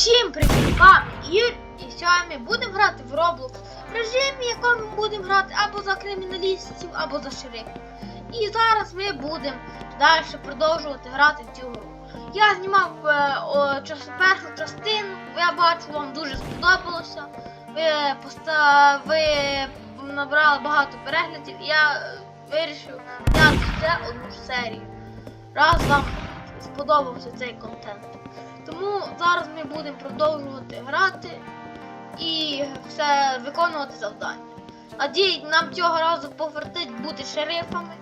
Всім привіт! Вам Ір, і сьогодні будемо грати в Roblox в режимі, якому ми будемо грати або за криміналістів, або за шерифів. І зараз ми будемо далі продовжувати грати в цю гру. Я знімав е, о, час, першу частину, я бачу, вам дуже сподобалося. Ви, поста... ви набрали багато переглядів, і я вирішив зняти ще одну серію. Раз вам сподобався цей контент. Тому зараз ми будемо продовжувати грати і все виконувати завдання. Надію, нам цього разу пофартить бути шерифами,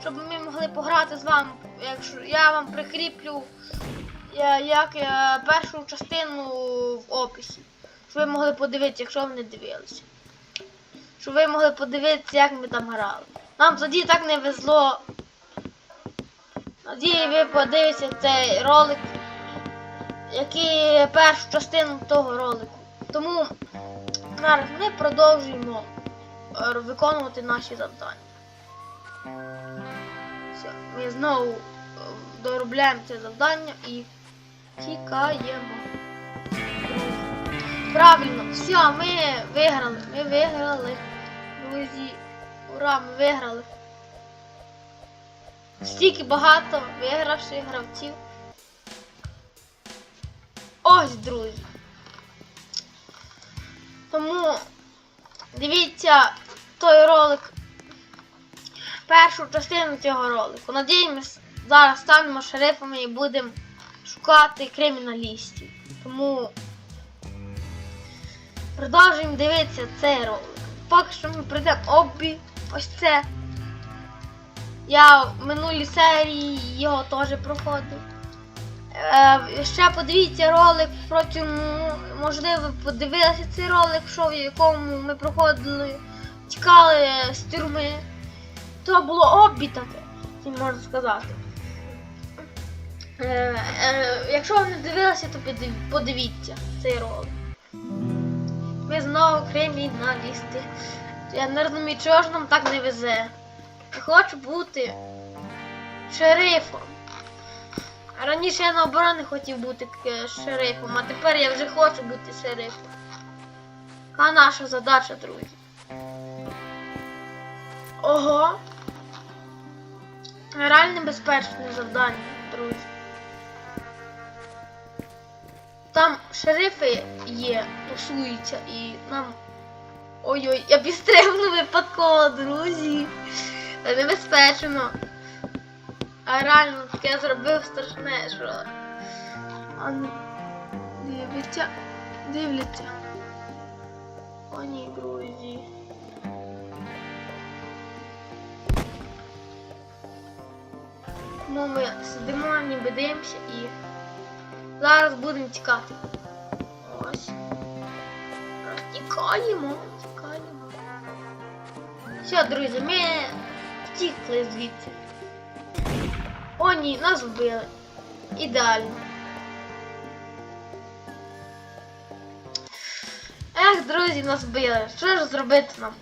щоб ми могли пограти з вами. Якщо я вам прикріплю як першу частину в описі, щоб ви могли подивитися, якщо ви не дивилися. Щоб ви могли подивитися, як ми там грали. Нам тоді так не везло. Надію, ви подивитеся цей ролик який першу частину того ролику. Тому зараз ми продовжуємо е, виконувати наші завдання. Все, ми знову е, доробляємо це завдання і тікаємо. Правильно, все, ми виграли. Ми виграли. Друзі, ура, ми виграли. Стільки багато вигравших гравців. Ось, друзі. Тому дивіться той ролик, першу частину цього ролику. Надіємось, зараз станемо шерифами і будемо шукати криміналістів. Тому продовжуємо дивитися цей ролик. Поки що ми прийдемо обі. Ось це. Я в минулій серії його теж проходив. Е, ще подивіться ролик протягом, можливо, подивилися цей ролик, що в якому ми проходили, тікали з тюрми. То було обі таке, можна сказати. Е, е, якщо ви не дивилися, то подивіться цей ролик. Ми знову криміналісти. Я не розумію, чого ж нам так не везе. Хочу бути шерифом. Раніше я наоборот не хотів бути е, шерифом, а тепер я вже хочу бути шерифом. А наша задача, друзі. Ого. Реально небезпечне завдання, друзі. Там шерифи є, тусуються і нам. Ой-ой, я підстрибнув випадково, друзі. Небезпечно. А реально таке зробив страшне, що. А дивляться, дивляться. О ні, друзі. Ну ми сидимо, ніби дивимося і зараз будемо тікати. Ось. Тікаємо, тікаємо. Все, друзі, ми втікли звідси. О, ні, нас вбили. Ідеально. Ех, друзі, нас вбили. Що ж зробити нам?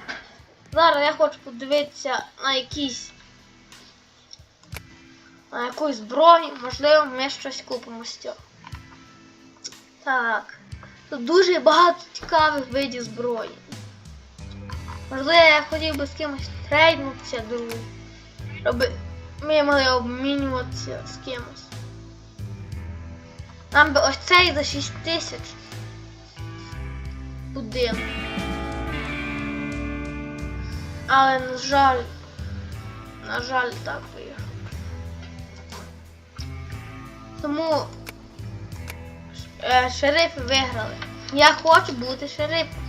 Зараз я хочу подивитися на якісь. На якусь зброю, можливо, ми щось купимо з цього. Так. Тут дуже багато цікавих видів зброї. Можливо, я хотів би з кимось трейднутися, друзі. Щоб ми могли обмінюватися з кимось. Нам би ось цей за 6 тисяч. Будинок. Але, на жаль, на жаль, так вийшло. Тому е, шерифи виграли. Я хочу бути шерифом.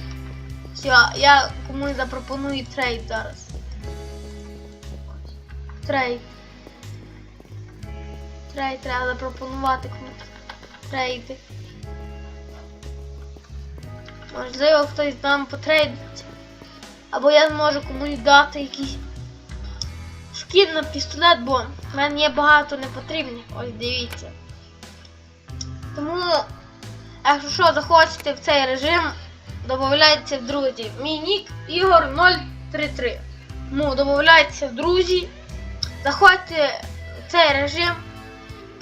Все, я комусь запропоную трейд зараз. Трейд. Трейд треба запропонувати комусь. Трейди. Можливо, хтось з нам потрейдиться. Або я зможу комусь дати якийсь шкін на пістолет, бо в мене є багато непотрібних. Ось дивіться. Тому, якщо що захочете в цей режим, додавайтеся в друзі. Мій нік Ігор 033. Тому додавайтеся в друзі. Заходьте в цей режим,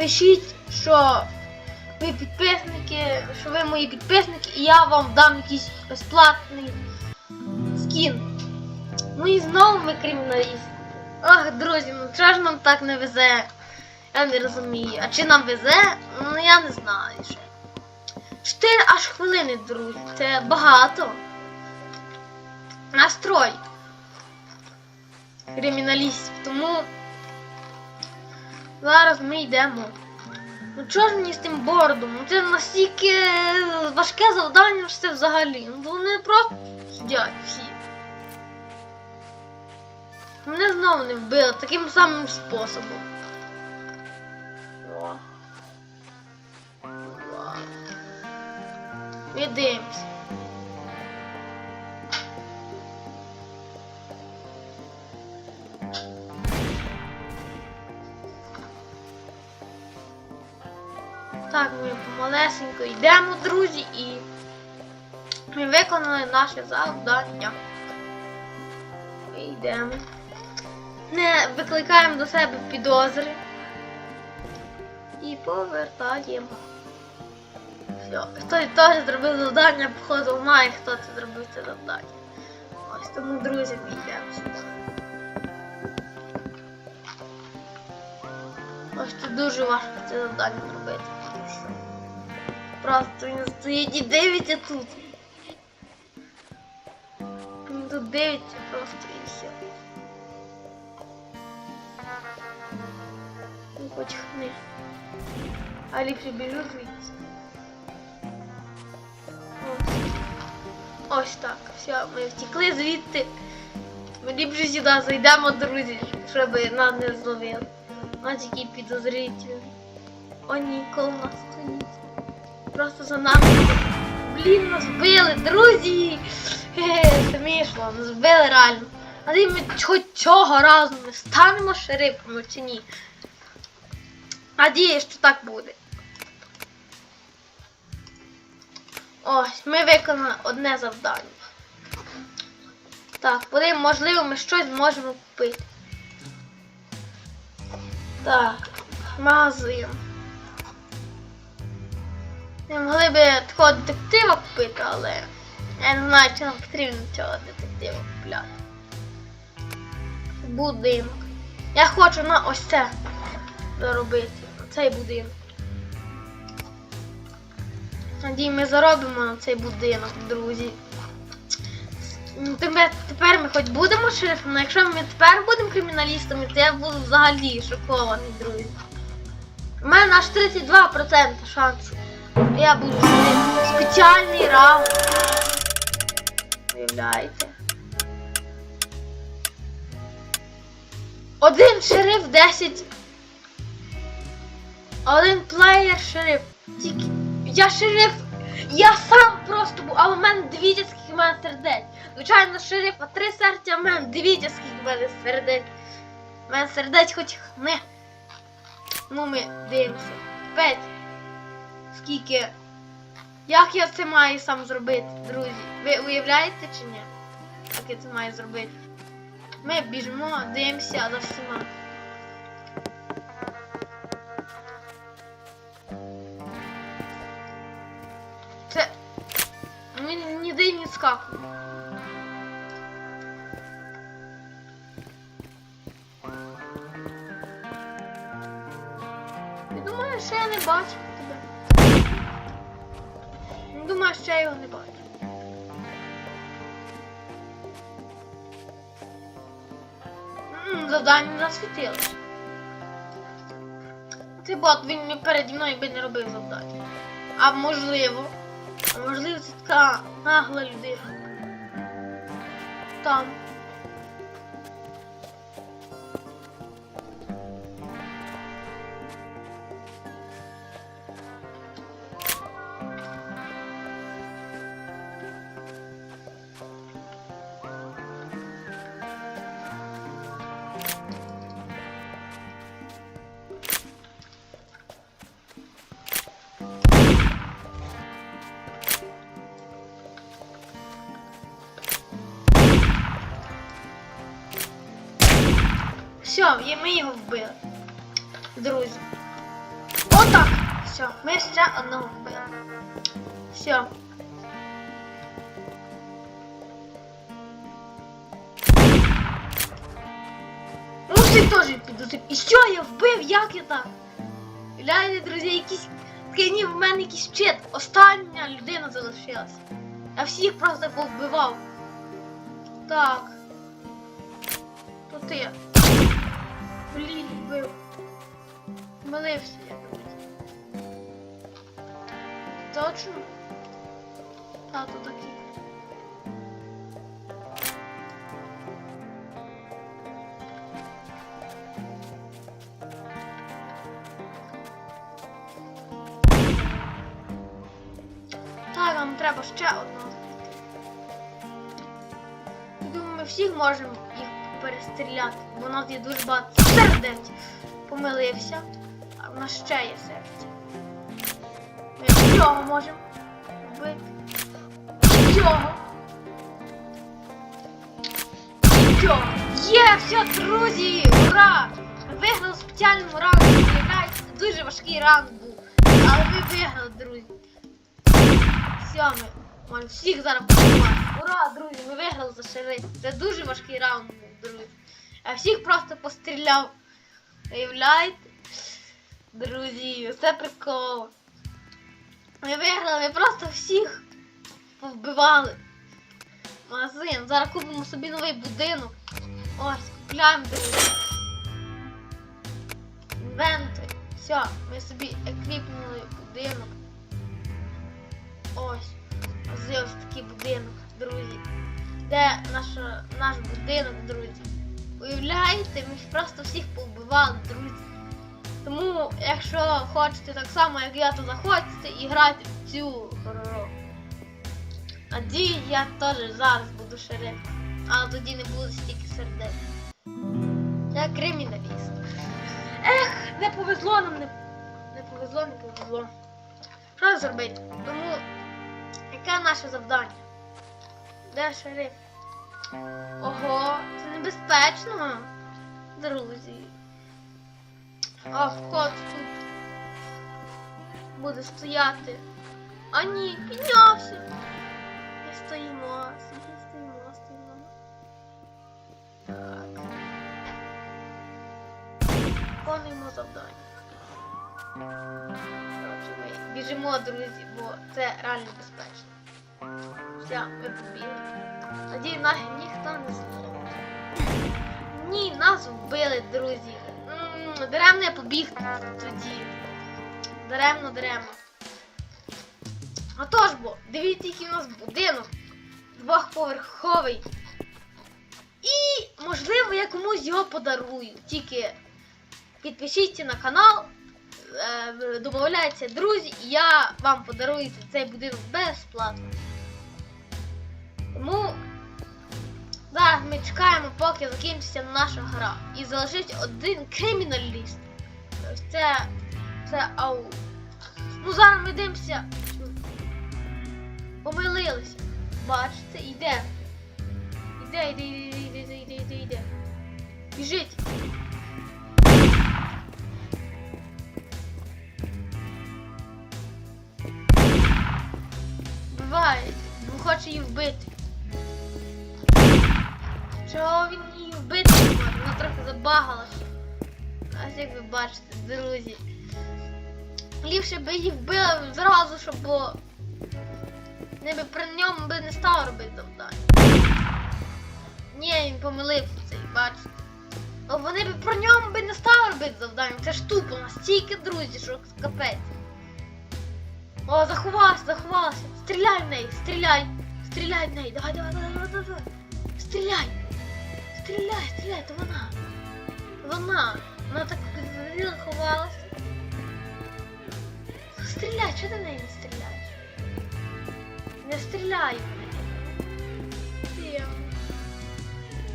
пишіть, що ви підписники, що ви мої підписники, і я вам дам якийсь безплатний скін. Ну і знову ми криміналісти. Ах, друзі, ну чого ж нам так не везе? Я не розумію. А чи нам везе? Ну я не знаю ще. Чотири аж хвилини, друзі. Це багато. Настрой. Криміналістів. Тому зараз ми йдемо. Ну чого ж мені з тим бордом? Ну це настільки важке завдання, що це взагалі. Ну вони просто сидять всі. Мене знову не вбили таким самим способом. О. Вау. Так, ми помалесенько йдемо, друзі, і ми виконали наше завдання. Ми йдемо. Не викликаємо до себе підозри. І повертаємо. Все. Хтось теж зробив завдання, походу знає, хто це зробив це завдання. Ось тому, друзі, ми йдемо сюди. Ось тут дуже важко це завдання зробити. Що Просто він стоїть і дивиться тут. Він тут дивиться просто і все. Ну, хоч хни. А ліпше біжу звідси. Ось. Ось так. Все, ми втекли звідти. Ми ліпше сюди зайдемо, друзі, щоб нас не зловили. Нас які підозрительні. О, ні, коло нас стоїть. Просто за нами. Блін, нас вбили, друзі! Хе-хе, смішно, нас вбили реально. А ми хоч цього разу ми станемо шерифами чи ні? Надіюсь, що так буде. Ось, ми виконали одне завдання. Так, подивимо, можливо, ми щось зможемо купити. Так, магазин. Ми могли би такого детектива купити, але я не знаю, чи нам потрібно цього детектива купляти. Будинок. Я хочу на ось це заробити. На Цей будинок. Надію, ми заробимо на цей будинок, друзі. Ну, тепер ми хоч будемо шерифом, але якщо ми тепер будемо криміналістами, то я буду взагалі шокований, друзі. У мене аж 32% шансу. Я буду. Спеціальний раунд. Уявляєте? Один шериф 10. Один плеєр шериф. Тільки. Я шериф. Я сам просто був, але в мене дивіться, скільки в мене сердець. Звичайно, шерифа три серця, в мене дивіться, скільки в мене сердець. В мене сердець хоч не. Ну ми дивимося. П'ять. Скільки. Як я це маю сам зробити, друзі? Ви уявляєте чи ні? Як я це маю зробити? Ми біжимо, дивимося за всіма. Це. Ми ніде не скакуємо. Думаю, що я не бачу тебе. Я я його не бачу. Завдання засвітилося. Цей бот він переді мною би не робив завдання. А можливо. А можливо, це така нагла людина. Там. Все, ми його вбили. Друзі. Отак. Все. Все, ми ще одного вбили. Все. Ну, ти теж підозрів. І що я вбив? Як я так? Гляньте, друзі, якісь ні, в мене якийсь щит. Остання людина залишилась. Я всіх просто повбивав. Так. То ти. Блін, вбив. Молився я, друзі. Точно? А, такі. Так, нам треба ще одного. Думаю, ми всіх можемо їх перестріляти, бо у нас є дуже багато сердець. Помилився, а в нас ще є серце. Ми цього можемо вбити. Цього. Цього. Є, все, друзі! Ура! Ми виграли в спеціальному раунді. Це дуже важкий раунд був. Але ми виграли, друзі. Все, ми можемо всіх зараз побивати. Ура, друзі, ми виграли за шериф. Це дуже важкий раунд друзі. Я всіх просто постріляв. Уявляєте? Друзі, це прикол. Ми виграли, ми просто всіх повбивали. Магазин. Зараз купимо собі новий будинок. Ось, купляємо, друзі. Інвентарь. Все, ми собі еквіпнули будинок. Ось ось такий будинок, друзі. Де наш, наш будинок, друзі? Уявляєте, ми ж просто всіх повбивали, друзі. Тому, якщо хочете так само, як я, то заходьте і грайте в цю гру. Надію, я теж зараз буду шериф. Але тоді не буде стільки сердець. Я криміналіст. Ех, не повезло нам, не, не повезло, не повезло. Що зробити? Тому яке наше завдання? Де шериф? Ого, це небезпечно, друзі. А вход тут буде стояти. А ні, піднявся. І стоїмо, собі стоїмо, стоїмо. Так. Виконуємо завдання. Біжимо, друзі, бо це реально безпечно. Ми побігли. Надію, нас ніхто не зловить. Ні, нас вбили, друзі. М, Даремно я побіг тоді. Даремно, даремно. Отож бо, дивіться, який у нас будинок. Двохповерховий. І, можливо, я комусь його подарую. Тільки підпишіться на канал, е, друзі, і я вам подарую цей будинок безплатно. Зараз ми чекаємо, поки закінчиться наша гра. І залишиться один криміналіст. Це. Це ау. Ну зараз ми дивимося. Помилилися. Бачите, йде. Іде, іде, іде, іде, іде, іде, іде, іде. Біжить. Буває, він хоче її вбити. Чого він її вбити не може? Вона трохи забагалася. Ось як ви бачите, друзі. Ліпше би її вбили зразу, щоб було. Не би при ньому би не став робити завдання. Ні, він помилився цей, бачите. О, вони би про ньому би не стали робити завдання. Це ж тупо, настільки друзі, що капець. О, заховалася, заховалася. Стріляй в неї, стріляй. Стріляй в неї. Давай, давай, давай, давай, давай. Стріляй. Стріляй, стріляй, то вона. Вона. Вона так заховалася. Стріляй, чого ти в неї не стріляєш? Не стріляй в неї. Ти.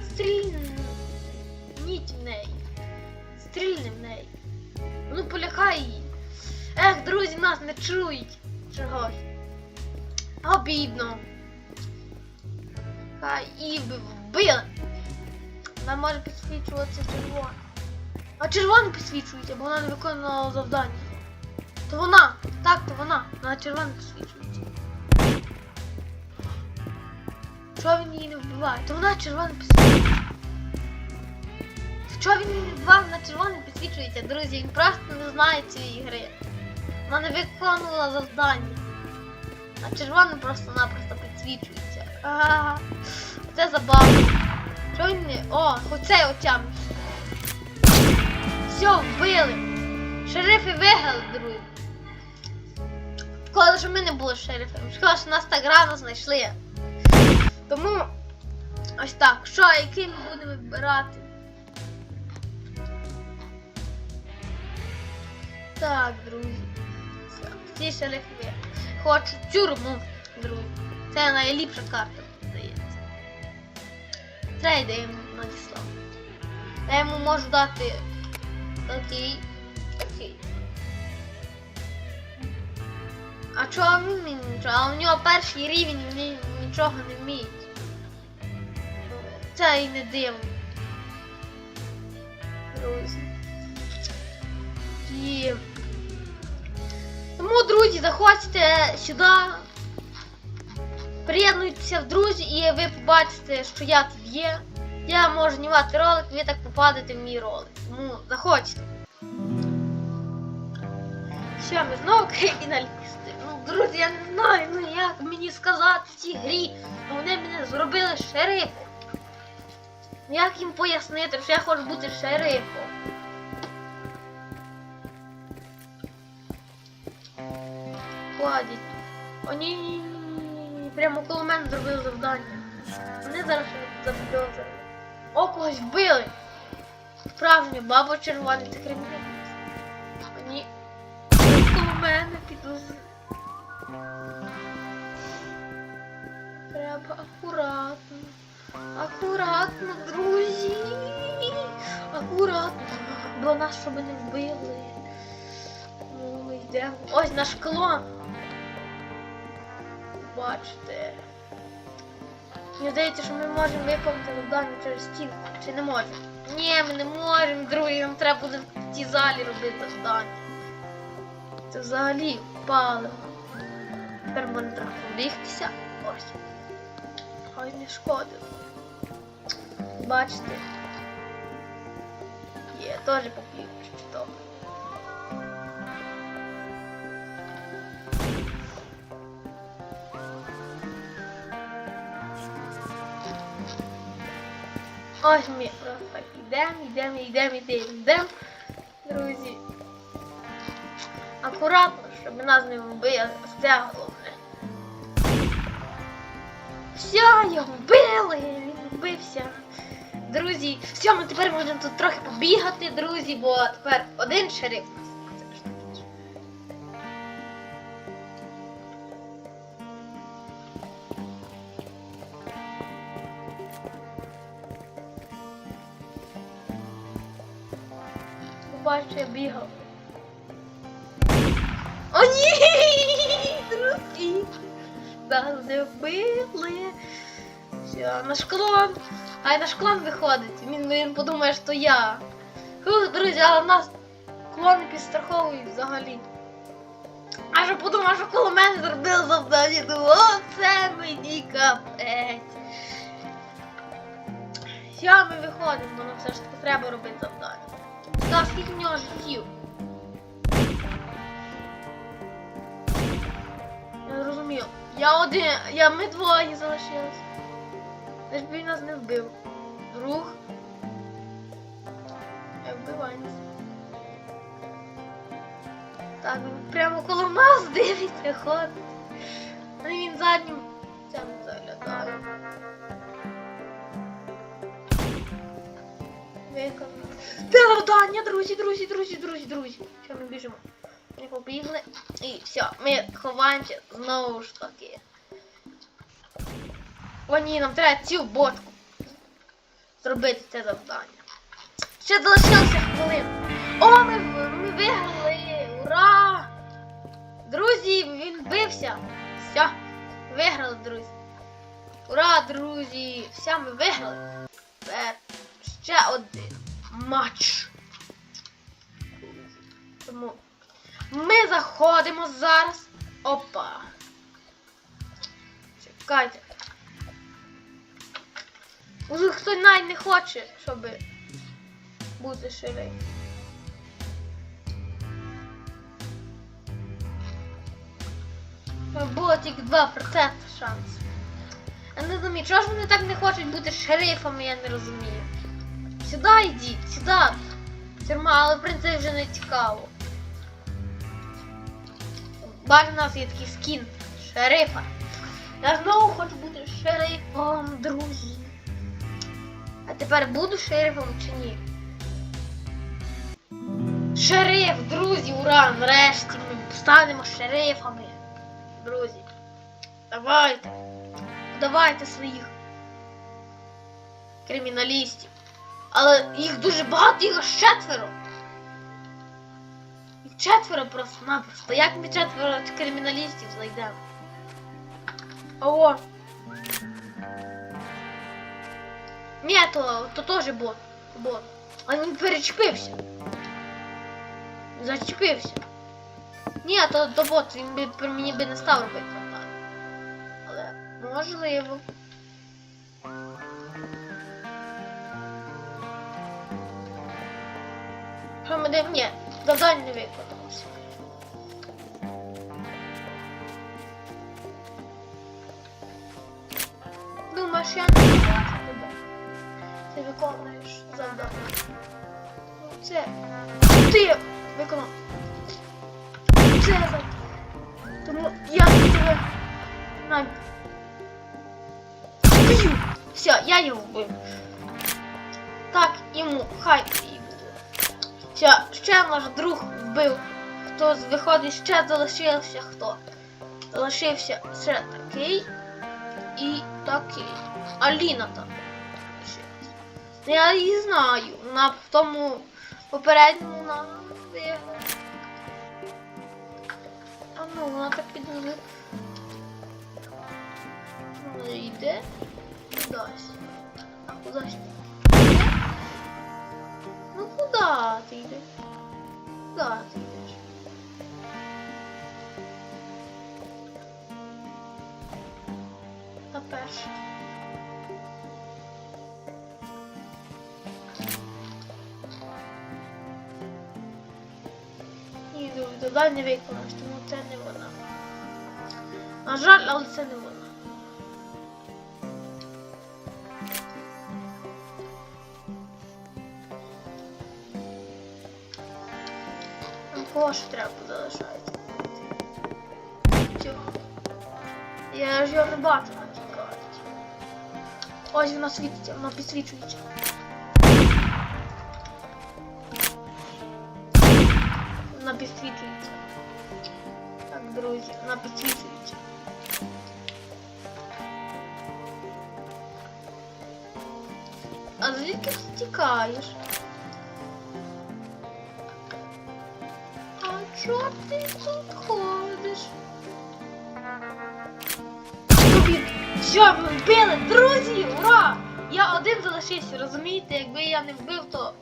Стрільни. Ніть в неї. Стрільни в неї. Ну полякай її. Ех, друзі, нас не чують. Чогось. Обідно. Хай і би вбили. Вона може підсвічуватися червоно. А червоно підсвічується, бо вона не виконувала завдання. То вона, так, то вона. На червоно підсвічується. Чого він її не вбиває? То вона червоно підсвічується. Чого він не вбивав, на червоно підсвічується, друзі? Він просто не знає цієї гри. Вона не виконувала завдання. А червоно просто-напросто підсвічується. А, це забавно. Чого. О, оцей отямився. Все, вбили. Шерифи виграли, друзі. Шкода, що ми не були шерифами. Шкода, що нас так рано знайшли. Тому ось так. Що, який ми будемо вибирати? Так, друзі. Все, Ці шерифи. Хочу тюрму, друзі. Це найліпша карта. Трейди йому надіслав. Я йому можу дати такий. Такий. А чого він мені нічого? А у нього перший рівень він нічого не вміє. Це і не дивно. Друзі. І... Тому, друзі, заходьте сюди. Приєднуйтеся в друзі і ви побачите, що я тут є. Я можу знімати ролик, ви так попадете в мій ролик. Тому заходьте. Все, ми знову криміналісти. Ну, друзі, я не знаю, ну як мені сказати в цій грі. Ну, Вони мене зробили шерифом. Як їм пояснити, що я хочу бути шерифом? Ходять. Вони прямо коло мене зробили завдання. Вони зараз ще запідозрили. О, когось вбили. Справжню бабу червоний це криміналіст. Вони коло мене підозрюють. Треба акуратно. Акуратно, друзі. Акуратно. Бо нас щоб не вбили. Ну, йдемо. Ось наш клон. Бачите. Мені здається, що ми можемо виконати завдання через стінку. Чи не можемо? Ні, ми не можемо, друзі, нам треба буде в цій залі робити завдання. Це взагалі паливо. Тепер мене треба побігтися. Ось. Ой, не шкодило. Бачите? Є, теж побіг, що добре. Ось ми просто йдемо, йдемо, йдемо, йдемо, йдемо. Друзі. Акуратно, щоб нас не вбили. Це головне. Все, його вбили, він вбився. Друзі, все, ми тепер можемо тут трохи побігати, друзі, бо тепер один шериф. Побачу, я бігав. О, ні! Друзі! Вбили. Все, наш клон. Ай, наш клон виходить. Він, він подумає, що я. Фух, друзі, але в нас клони підстраховують взагалі. А що подумав, що коло мене зробили завдання. Думаю, о, це мені капець. Все, ми виходимо, нам все ж таки треба робити завдання. Так, скільки в нього життів? Я розумію. Я один, я ми двоє залишились. Лиш би він нас не вбив. Друг. Я вбиваюсь. Так, він прямо коло нас дивиться, ходить. Ну і він заднім цим заглядає. Виконано. Це завдання, друзі, друзі, друзі, друзі, друзі. Що ми біжимо? Ми побігли. І все, ми ховаємося знову ж таки. О, ні, нам треба цю бочку зробити це завдання. Ще залишилося хвилин. О, ми, ми виграли! Ура! Друзі, він бився. Все, виграли, друзі. Ура, друзі! Все, ми виграли. Тепер ще один матч. Тому. Ми заходимо зараз. Опа. Чекайте. Уже хто навіть не хоче, щоб бути шериф. Було тільки 2% шансів. Я не розумію, чого ж вони так не хочуть бути шерифами, я не розумію. Сюди йдіть, сюди. Тюрма, але в принципі вже не цікаво. Бачу, у нас є такий скін шерифа. Я знову хочу бути шерифом, друзі. А тепер буду шерифом чи ні? Шериф, друзі, ура! Нарешті ми станемо шерифами. Друзі. Давайте. Давайте своїх криміналістів. Але їх дуже багато, їх аж четверо. Їх четверо просто-напросто. Як ми четверо криміналістів знайдемо? О! Ні, то, то теж бот. Бот. А він перечепився. Зачепився. Ні, то, то бот, він би мені би не став робити. Але можливо. Дивимо? Ні, завдання не виконалося. Думаєш, я не тебе. Ти виконуєш завдання. Ну, Це ти виконав. Це завдання. Тому я тебе навіть. Все, я його вбив. Так, йому, хай Все, ще наш друг вбив. Хто виходить, ще залишився хто? Залишився ще такий і такий. Аліна там. Я її знаю. На тому попередньому на. А ну, вона так підняли. Вона йде. Кудись. А кудись? Йде? Ну куди ти йдеш? Куди ти йдеш? На перше. Ні, друзі, завдання не виконаєш, тому це не вона. На жаль, але це не вона. Там кого ж треба залишається? Цього. Я ж його не бачу на цій карті. Ось вона світиться, вона підсвічується. Вона підсвічується. Так, друзі, вона підсвічується. А звідки ти тікаєш? Чого ти тут ходиш? Що, ви вбили? Друзі, ура! Я один залишився, розумієте? Якби я не вбив, то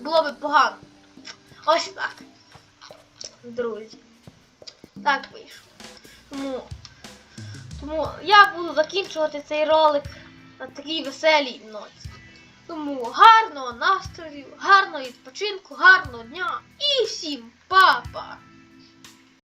було б погано. Ось так. Друзі. Так вийшло. Тому, тому я буду закінчувати цей ролик на такій веселій ноті. Тому гарного настрою, гарного відпочинку, гарного дня і всім Baba.